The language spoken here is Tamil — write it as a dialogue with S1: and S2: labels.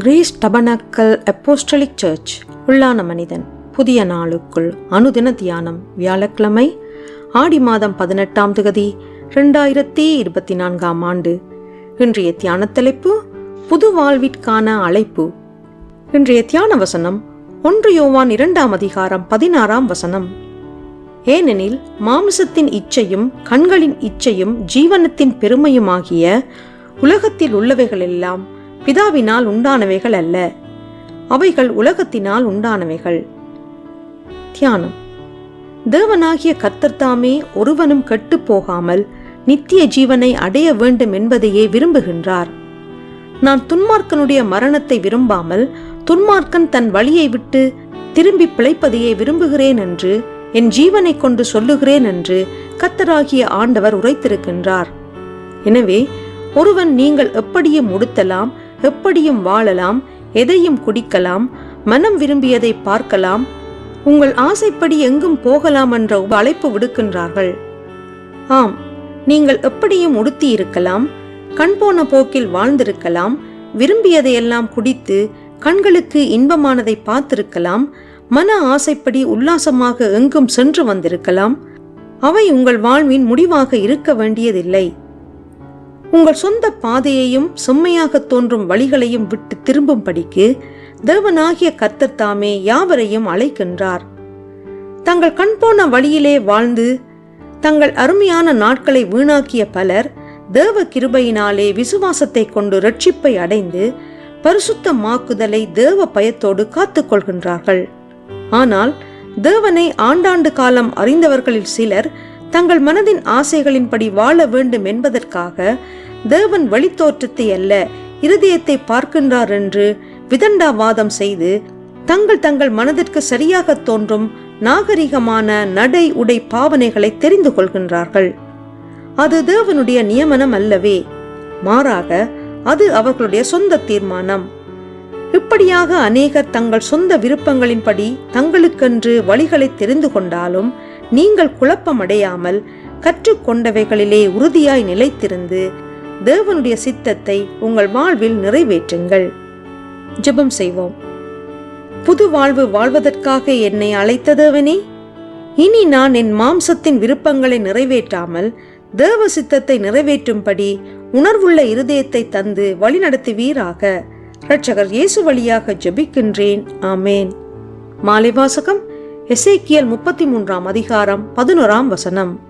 S1: Greece tabernacle apostolic search. உள்ளான மனிதன். புதிய நாளுக்குள் அனுதின தியானம். வியாழக்கிழமை ஆடி மாதம் பதினெட்டாம் திகதி ரெண்டாயிரத்தி இருபத்தி நான்காம் ஆண்டு. இன்றைய தியான தலைப்பு புது வாழ்விற்கான அழைப்பு. இன்றைய தியான வசனம் ஒன்று யோவான் இரண்டாம் அதிகாரம் பதினாறாம் வசனம். ஏனெனில் மாமிசத்தின் இச்சையும் கண்களின் இச்சையும் ஜீவனத்தின் பெருமையுமாகிய உலகத்தில் உள்ளவைகளெல்லாம் பிதாவினால் உண்டானவைகள் அல்ல. அவைகள் உலகத்தினால் உண்டானவைகள். தியானம். தேவனாகிய கத்தர்தாமே ஒருவனும் கெட்டுப் போகாமல் நித்திய ஜீவனை அடைய வேண்டும் என்பதையே விரும்புகின்றார். நான் துன்மார்க்கனுடைய மரணத்தை விரும்பாமல் துன்மார்க்கன் தன் வழியை விட்டு திரும்பி பிழைப்பதையே விரும்புகிறேன் என்று என் ஜீவனை கொண்டு சொல்லுகிறேன் என்று கத்தராகிய ஆண்டவர் உரைத்திருக்கின்றார். எனவே ஒருவன் நீங்கள் எப்படியும் உடுத்தலாம் எப்படியும் வாழலாம் எதையும் குடிக்கலாம் மனம் விரும்பியதை பார்க்கலாம் உங்கள் ஆசைப்படி எங்கும் போகலாம் என்ற அழைப்பு விடுக்கின்றார்கள். ஆம் நீங்கள் எப்படியும் உடுத்தி இருக்கலாம் கண் போன போக்கில் வாழ்ந்திருக்கலாம் விரும்பியதையெல்லாம் குடித்து கண்களுக்கு இன்பமானதை பார்த்திருக்கலாம் மன ஆசைப்படி உல்லாசமாக எங்கும் சென்று வந்திருக்கலாம் அவை உங்கள் வாழ்வின் முடிவாக இருக்க வேண்டியதில்லை. உங்கள் சொந்த பாதையையும் செம்மையாக தோன்றும் வழிகளையும் விட்டு திரும்பும்படிக்கு தேவனாகிய கர்த்தர் தாமே யாவரையும் அழைக்கின்றார். தங்கள் கண் போன வழியிலே வாழ்ந்து தங்கள் அருமையான நாட்களை வீணாக்கிய பலர் தேவ கிருபையினாலே விசுவாசத்தை கொண்டு ரட்சிப்பை அடைந்து பரிசுத்தமாக்குதலை தேவ பயத்தோடு காத்துக்கொள்கின்றார்கள் ஆனால் தேவனை ஆண்டாண்டு காலம் அறிந்தவர்களில் சிலர் தங்கள் மனதின் ஆசைகளின்படி வாழ வேண்டும் என்பதற்காக தேவன் வழித்தோற்றத்தை அல்ல இருதயத்தை பார்க்கின்றார் என்று விதண்டாவாதம் செய்து தங்கள் தங்கள் மனதிற்கு சரியாக தோன்றும் நாகரிகமான நடை உடை பாவனைகளை தெரிந்து கொள்கின்றார்கள். அது தேவனுடைய நியமனம் அல்லவே. மாறாக அது அவர்களுடைய சொந்த தீர்மானம். இப்படியாக அநேகர் தங்கள் சொந்த விருப்பங்களின்படி தங்களுக்கென்று வழிகளை தெரிந்து கொண்டாலும் நீங்கள் குழப்பமடையாமல் கற்றுக்கொண்டவைகளிலே உறுதியாய் நிலைத்திருந்து தேவனுடைய சித்தத்தை உங்கள் வாழ்வில் நிறைவேற்றுங்கள். ஜெபம் செய்வோம். புது வாழ்வு வாழ்வதற்காக என்னை அழைத்த தேவனே இனி நான் என் மாம்சத்தின் விருப்பங்களை நிறைவேற்றாமல் தேவ சித்தத்தை நிறைவேற்றும்படி உணர்வுள்ள இருதயத்தை தந்து வழிநடத்துவீராக. இரட்சகர் இயேசு வழியாக ஜெபிக்கின்றேன். ஆமேன். மாலை வாசகம் எசேக்கியல் முப்பத்தி மூன்றாம் அதிகாரம் பதினோராம் வசனம்.